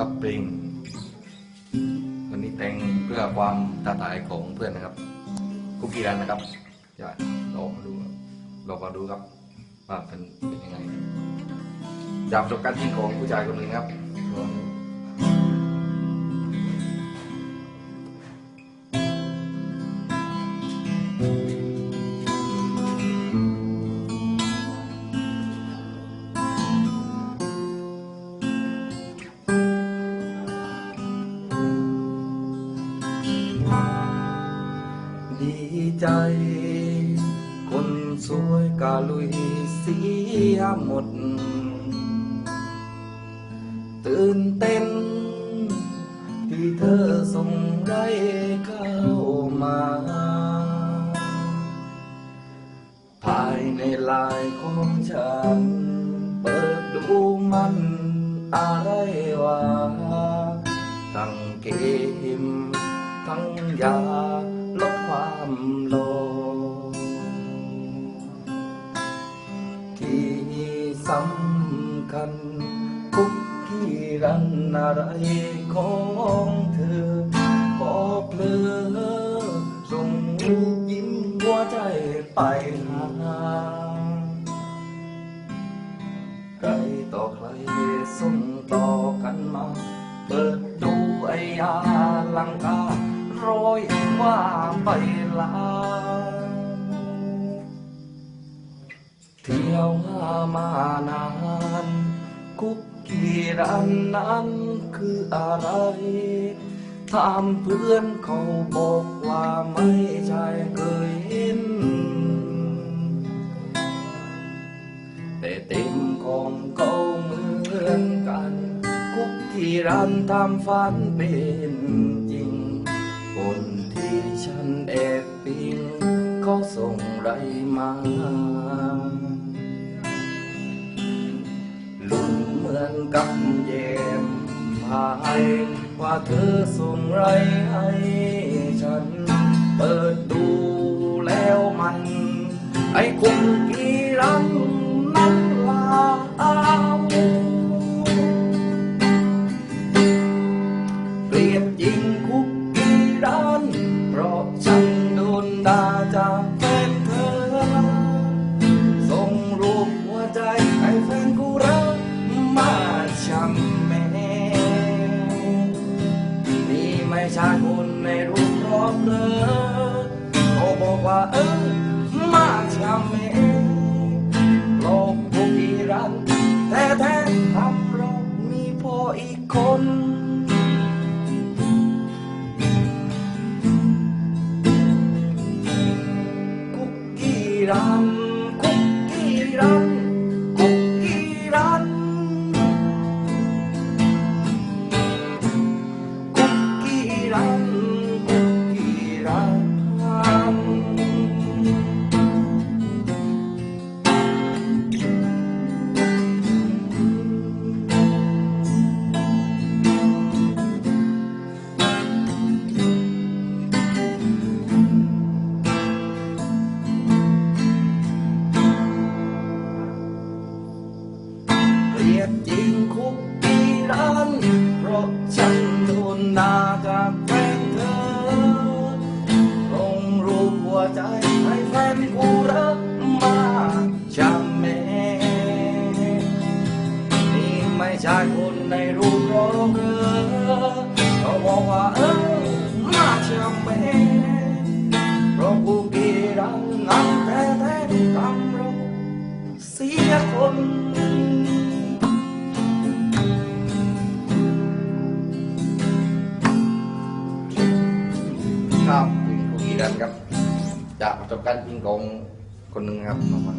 กับเพลงวันนี้แต่งเพื่อความท้าทายของเพื่อนนะครับ คุกกี้รันนะครับจะลองมาดูลองมาดูครับว่าเป็นเป็นยังไงจากประสบการณ์จริงของผู้ชายคนหนึ่งครับ ดีใจ คนสวยกาลุยเสียหมด ตื่นเต้น ที่เธอส่งได้เข้ามา ภายในลายของฉัน เปิดดูมันอะไร สำคัญคุกกี้รันอะไรของเธอพอเพลอส่งรูปยิ้มหัวใจไปหาใครต่อใครส่งต่อกันมา เปิดดูไอ้ยาลังการ้อยว่าไปลา เที่ยวหามานานคุกกี้ร้านนั้นคืออะไร ถามเพื่อนเขาบอกว่าไม่ใช่เคยเห็น แต่เต็มของเขาเหมือนกัน คุกที่ร้านทำฝันเป็นจริง คนที่ฉันแอบปิงเขาส่งไรมา นกับแยมพายว่าเธอส่งไรให้ฉัน เปิดดูแล้วมัน ไอ้คุกกี้รันนั้นลาเกลียดยิงคุกกี้รันเพราะฉันโดนด่าจากแฟนเธอ ส่งรูปหัวใจ ช่คนในรูปรอบเลยเขาบอกว่าเออมาช้ำแม่โลกผู้กีรันแท้แท้ทำเรามีพ่ออีกคนคุกกี้รัน กี้นเพราะฉันโดนด่าจากแฟนเธอลงรูปหัวใจให้แฟนกูรักมาช้ำแม่นี่ไม่ใช่คนในรูปรองเธอเขาบอกว่าเออมาช้ำแม่เพราะกูกีรังนั้นแท้ๆทำเราเสียคน ครับคุณคุกกี้ดันครับ จากประสบการณ์จริงของคนหนึ่งครับมาฟัง